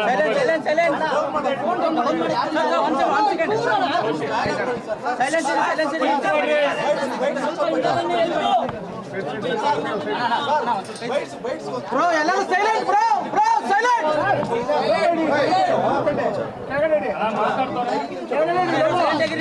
Silent silent silent bro ಎಲ್ಲರೂ silent bro bro silent sir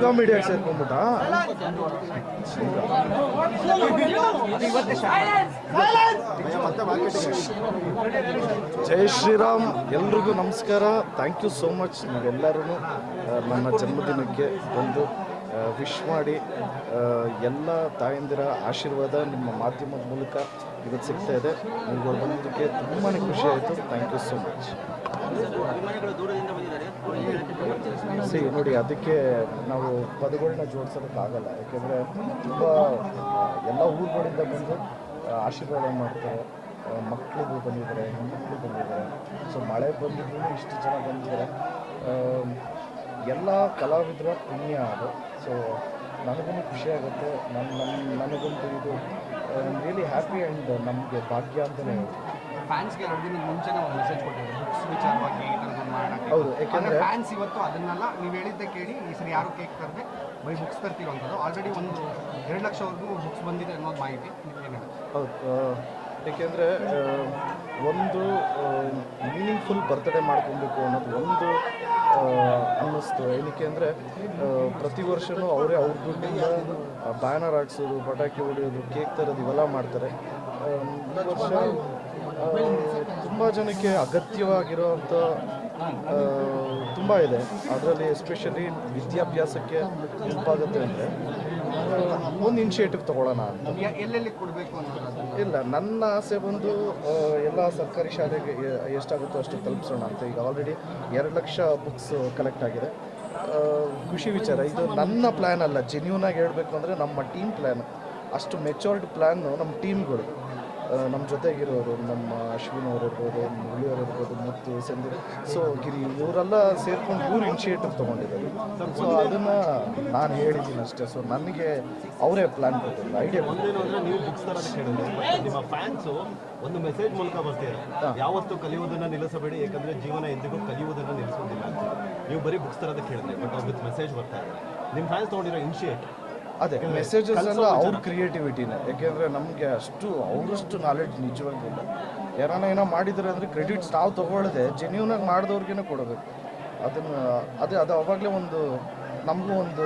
ದೂರ media ಸೇರ್ಕೊಂಡ್ಬಿಟ್ಟ? ಜೈ ಶ್ರೀರಾಮ್, ಎಲ್ರಿಗೂ ನಮಸ್ಕಾರ. ಥ್ಯಾಂಕ್ ಯು ಸೋ ಮಚ್ ನೀವೆಲ್ಲರೂ ನನ್ನ ಜನ್ಮದಿನಕ್ಕೆ ಬಂದು ವಿಶ್ ಮಾಡಿ ಎಲ್ಲ ತಾಯಂದಿರ ಆಶೀರ್ವಾದ ನಿಮ್ಮ ಮಾಧ್ಯಮದ ಮೂಲಕ ಇವತ್ತು ಸಿಗ್ತಾ ಇದೆ. ನಿಮ್ಗೆ ಬಂದಿದ್ದಕ್ಕೆ ತುಂಬಾ ಖುಷಿ ಆಯಿತು. Thank you so much C ನೋಡಿ, ಅದಕ್ಕೆ ನಾವು ಪದಗಳನ್ನ ಜೋಡಿಸೋದಕ್ಕಾಗಲ್ಲ. ಯಾಕೆಂದರೆ ತುಂಬ ಎಲ್ಲ ಊರುಗಳಿಂದ ಬಂದು ಆಶೀರ್ವಾದ ಮಾಡ್ತಾರೆ. ಮಕ್ಕಳಿಗೂ ಬಂದಿದ್ದಾರೆ ಹೆಣ್ಮಕ್ಳು ಬಂದಿದ್ದಾರೆ. ಸೊ ಮಳೆ ಬಂದಿದ್ದು ಇಷ್ಟು ಜನ ಬಂದಿದ್ದಾರೆ. ಎಲ್ಲ ಕಲಾವಿದರ ಪುಣ್ಯ ಅದು. ಸೊ ನನಗೂ ಖುಷಿ ಆಗುತ್ತೆ. ನನ್ನ ನನ್ನ ನನಗಂತೂ ಇದು ರಿಯಲಿ ಹ್ಯಾಪಿ ಆ್ಯಂಡ್ ನಮಗೆ ಭಾಗ್ಯ ಅಂತಲೇ ಹೇಳ್ತೀನಿ ಫ್ಯಾನ್ಸ್ಗೆ ಎರಡು ದಿನದ ಮುಂಚೆನೇ ಒಂದು ಮೆಸೇಜ್ ಕೊಟ್ಟಿದ್ರು ಬುಕ್ಸ್ ವಿಚಾರವಾಗಿ ಈ ಥರದ್ದು ಮಾಡೋಕ್ಕೆ. ಹೌದು, ಯಾಕೆಂದ್ರೆ- ಫ್ಯಾನ್ಸ್ ಇವತ್ತು ಅದನ್ನೆಲ್ಲ ನೀವು ಹೇಳಿದ್ದೆ ಕೇಳಿ ಈ ಸರಿ ಯಾರು ಕೇಕ್ ತರದೆ ಬೈ ಬುಕ್ಸ್ ತರ್ತಿರೋಂಥದ್ದು. ಆಲ್ರೆಡಿ ಒಂದು ಎರಡು ಲಕ್ಷವರೆಗೂ ಬುಕ್ಸ್ ಬಂದಿದೆ ಅನ್ನೋದು ಮಾಹಿತಿ ಹೌದು ಏಕೆಂದರೆ ಒಂದು ಮೀನಿಂಗ್ಫುಲ್ ಬರ್ತ್ಡೇ ಮಾಡ್ಕೊಬೇಕು ಅನ್ನೋದು ಒಂದು ಅನ್ನಿಸ್ತು. ಏನಕ್ಕೆ ಅಂದರೆ ಪ್ರತಿ ವರ್ಷನೂ ಅವರೇ ಅವ್ರ ದುಡ್ಡಿಂದ ಬ್ಯಾನರ್ ಹಾಕ್ಸೋದು ಪಟಾಕಿ ಹೊಡೆಯೋದು ಕೇಕ್ ತರೋದು ಇವೆಲ್ಲ ಮಾಡ್ತಾರೆ. ತುಂಬ ಜನಕ್ಕೆ ಅಗತ್ಯವಾಗಿರುವಂಥ ತುಂಬ ಇದೆ. ಅದರಲ್ಲಿ ಎಸ್ಪೆಷಲಿ ವಿದ್ಯಾಭ್ಯಾಸಕ್ಕೆ ಹೆಲ್ಪಾಗುತ್ತೆ ಅಂದರೆ ಒಂದು ಇನಿಷಿಯೇಟಿವ್ ತಗೊಳ್ಳೋಣ ಎಲ್ಲೆಲ್ಲಿ ಕೊಡಬೇಕು ಇಲ್ಲ ನನ್ನ ಆಸೆ ಬಂದು ಎಲ್ಲ ಸರ್ಕಾರಿ ಶಾಲೆಗೆ ಎಷ್ಟಾಗುತ್ತೋ ಅಷ್ಟು ತಲುಪಿಸೋಣ ಅಂತ. ಈಗ ಆಲ್ರೆಡಿ ಎರಡು ಲಕ್ಷ ಬುಕ್ಸ್ ಕಲೆಕ್ಟ್ ಆಗಿದೆ. ಖುಷಿ ವಿಚಾರ. ಇದು ನನ್ನ ಪ್ಲ್ಯಾನ್ ಅಲ್ಲ. ಜೆನ್ಯೂನಾಗಿ ಹೇಳಬೇಕು ಅಂದರೆ ನಮ್ಮ ಟೀಮ್ ಪ್ಲ್ಯಾನ್ ಅಷ್ಟು ಮೆಚೋರ್ಡ್ ಪ್ಲ್ಯಾನು ನಮ್ಮ ಟೀಮ್ಗಳು ನಮ್ಮ ಜೊತೆಗಿರೋರು ನಮ್ಮ ಅಶ್ವಿನ್ ಅವರು ಇರ್ಬೋದು ಮುಳಿಯವರು ಇರ್ಬೋದು ಮತ್ತು ಸಂದೀಪ್ ಸೊ ಗಿರಿ ಇವರೆಲ್ಲ ಸೇರ್ಕೊಂಡು ಇವ್ರು ಇನಿಷಿಯೇಟಿವ್ ತೊಗೊಂಡಿದ್ದಾರೆ. ಸೊ ಅದನ್ನು ನಾನು ಹೇಳಿದ್ದೀನಿ ಅಷ್ಟೇ. ಸೊ ನನಗೆ ಅವರೇ ಪ್ಲ್ಯಾನ್ ಕೊಟ್ಟಿಲ್ಲ ಐಡಿಯಾ ಒಂದೇನು ಅಂದ್ರೆ ನೀವು ಬುಕ್ಸ್ ಥರ ಹೇಳಿದ್ರೆ ನಿಮ್ಮ ಫ್ಯಾನ್ಸು ಒಂದು ಮೆಸೇಜ್ ಮೂಲಕ ಬರ್ತೀರಾ? ಯಾವತ್ತು ಕಲಿಯುವುದನ್ನು ನಿಲ್ಲಿಸಬೇಡಿ ಯಾಕಂದ್ರೆ ಜೀವನ ಎಂದಿಗೂ ಕಲಿಯೋದನ್ನು ನಿಲ್ಲಿಸೋದಿಲ್ಲ ನೀವು ಬರೀ ಬುಕ್ಸ್ ತರೋದಕ್ಕೆ ಹೇಳಿದ್ರೆ ಬಟ್ ವಿತ್ ಮೆಸೇಜ್ ಬರ್ತಾ ಇದೆ ನಿಮ್ಮ ಫ್ಯಾನ್ಸ್ ತೊಗೊಂಡಿರೋ ಇನಿಷಿಯೇಟ್ ಅದೇ ಮೆಸೇಜಸ್ ಎಲ್ಲ ಅವ್ರ ಕ್ರಿಯೇಟಿವಿಟಿನೇ ಯಾಕೆಂದರೆ ನಮಗೆ ಅಷ್ಟು ಅವರಷ್ಟು ನಾಲೆಡ್ಜ್ ನಿಜವಾಗಿಲ್ಲ ಯಾರನ್ನ ಏನೋ ಮಾಡಿದ್ರೆ ಅಂದರೆ ಕ್ರೆಡಿಟ್ಸ್ ನಾವು ತೊಗೊಳ್ಳದೆ ಜೆನ್ಯೂನಾಗಿ ಮಾಡಿದವ್ರಿಗೇನೆ ಕೊಡಬೇಕು. ಅದನ್ನು ಅದೇ ಅದು ಅವಾಗಲೇ ಒಂದು ನಮಗೂ ಒಂದು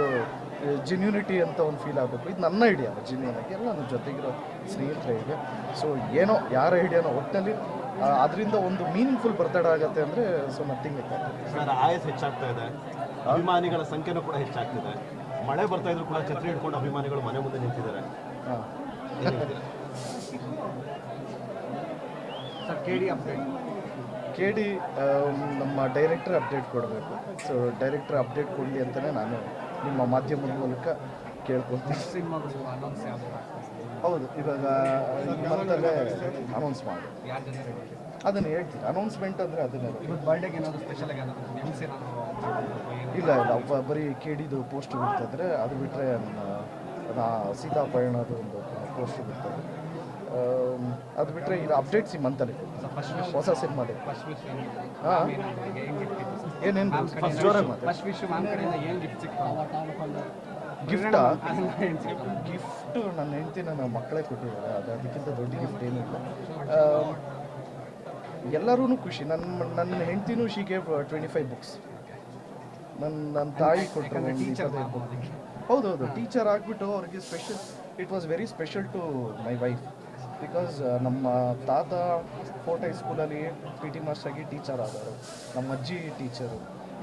ಜೆನ್ಯೂನಿಟಿ ಅಂತ ಒಂದು ಫೀಲ್ ಆಗಬೇಕು. ಇದು ನನ್ನ ಐಡಿಯಾ ಜೆನ್ಯೂನಾಗಿ ಎಲ್ಲ ನನ್ನ ಜೊತೆಗಿರೋ ಸ್ನೇಹಿತರ ಐಡಿಯಾ ಸೊ ಏನೋ ಯಾರ ಐಡಿಯಾನೋ ಒಟ್ಟಿನಲ್ಲಿ ಅದರಿಂದ ಒಂದು ಮೀನಿಂಗ್ಫುಲ್ ಬರ್ತಡೇ ಆಗುತ್ತೆ ಅಂದರೆ ಸೊ ನಥಿಂಗ್ ಆಯಸ್ ಹೆಚ್ಚಾಗ್ತಾ ಇದೆ. ಅಭಿಮಾನಿಗಳ ಸಂಖ್ಯೆನೂ ಕೂಡ ಹೆಚ್ಚಾಗ್ತಿದೆ. ಮಳೆ ಬರ್ತಾ ಇದ್ರು ಕೂಡ ಛತ್ರಿ ಹಿಡ್ಕೊಂಡು ಅಭಿಮಾನಿಗಳು ಮನೆ ಮುಂದೆ ನಿಂತಿದ್ದಾರೆ. ಹಾಂ. ಸರ್ ಕೆ ಡಿ ನಮ್ಮ ಡೈರೆಕ್ಟರ್ ಅಪ್ಡೇಟ್ ಕೊಡಬೇಕು. ಸೊ ಡೈರೆಕ್ಟರ್ ಅಪ್ಡೇಟ್ ಕೊಡಲಿ ಅಂತಲೇ ನಾನು ನಿಮ್ಮ ಮಾಧ್ಯಮದ ಮೂಲಕ ಯಾವುದು? ಹೌದು ಇವಾಗ ಈ ಮಂತಲ್ಲೇ ಅನೌನ್ಸ್ ಮಾಡಿ. ಅದನ್ನು ಹೇಳ್ತೀನಿ. ಅನೌನ್ಸ್ಮೆಂಟ್ ಅಂದರೆ ಅದನ್ನೇ ಇವತ್ತು ಬರ್ಡೇಗೆ ಏನಾದರೂ ಸ್ಪೆಷಲ್ ಆಗಿ ಇಲ್ಲ ಇಲ್ಲ. ಬರೀ ಕೆ ಡಿದು ಪೋಸ್ಟ್ ಬಿಡ್ತಿದ್ರೆ ಅದು ಬಿಟ್ಟರೆ ನಾ ಸೀತಾಪಯಣದ ಒಂದು ಪೋಸ್ಟ್ ಬಿಡ್ತಾರೆ. ಅದು ಬಿಟ್ಟರೆ ಈಗ ಅಪ್ಡೇಟ್ಸ್ ಈ ಮಂತಲ್ಲಿ ಫಸ್ಟ್ ವಿಶ್ ಹೊಸ ಸಿನಿಮಾದ ಫಸ್ಟ್ ವಿಶ್ ಹಾಂ? ಏನೇನು ಫಸ್ಟ್ ಕಡೆಯಿಂದ ಫಸ್ಟ್ ವಿಶ್ ಮ್ಯಾಮ್ ಕಡೆಯಿಂದ ಏನು ಗಿಫ್ಟ್ ಗಿಫ್ಟು ನನ್ನ ಹೆಂಡತಿ ನನ್ನ ಮಕ್ಕಳೇ ಕೊಟ್ಟಿದ್ದಾರೆ. ಅದು ಅದಕ್ಕಿಂತ ದೊಡ್ಡ ಗಿಫ್ಟ್ ಏನಿಲ್ಲ. ಎಲ್ಲರೂ ಖುಷಿ. ನನ್ನ ನನ್ನ ಹೆಂಡ್ತಿನೂ she gave twenty five books ನನ್ನ ನನ್ನ ತಾಯಿ ಕೊಟ್ಟರು book. ಹೌದೌದು ಟೀಚರ್ ಆಗಿಬಿಟ್ಟು ಅವ್ರಿಗೆ special it was very special to my wife because ನಮ್ಮ ತಾತ ಫೋರ್ಟ್ ಹೈಸ್ಕೂಲಲ್ಲಿ ಪಿ ಟಿ ಮಾಸ್ಟರ್ ಆಗಿ ಟೀಚರ್ ಆದರು ನಮ್ಮ ಅಜ್ಜಿ ಟೀಚರು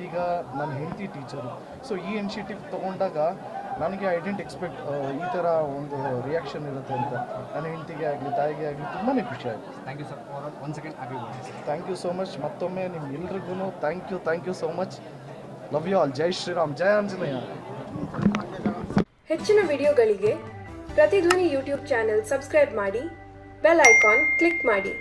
ಈಗ ನನ್ನ ಹೆಂಡತಿ ಟೀಚರು ಸೊ ಈ ಇನಿಷಿಯೇಟಿವ್ ತೊಗೊಂಡಾಗ ನನಗೆ ಐ ಡೆಂಟ್ ಎಕ್ಸ್ಪೆಕ್ಟ್ ಈ ಥರ ಒಂದು ರಿಯಾಕ್ಷನ್ ಇರುತ್ತೆ ಅಂತ. ನನ್ನ ಹೆಂಡತಿಗೆ ಆಗಲಿ ತಾಯಿಗೆ ಆಗಲಿ ತುಂಬಾ ಖುಷಿ ಆಯಿತು. Thank you sir one second thank you so much ಮತ್ತೊಮ್ಮೆ ನಿಮ್ಮ ಎಲ್ರಿಗೂ thank you thank you so much love you all ಜೈ ಶ್ರೀರಾಮ್. ಜೈ ಆಂಜನೇಯ. ಹೆಚ್ಚಿನ ವಿಡಿಯೋಗಳಿಗೆ ಪ್ರತಿಧ್ವನಿ ಯೂಟ್ಯೂಬ್ ಚಾನೆಲ್ ಸಬ್ಸ್ಕ್ರೈಬ್ ಮಾಡಿ ಬೆಲ್ ಐಕಾನ್ ಕ್ಲಿಕ್ ಮಾಡಿ.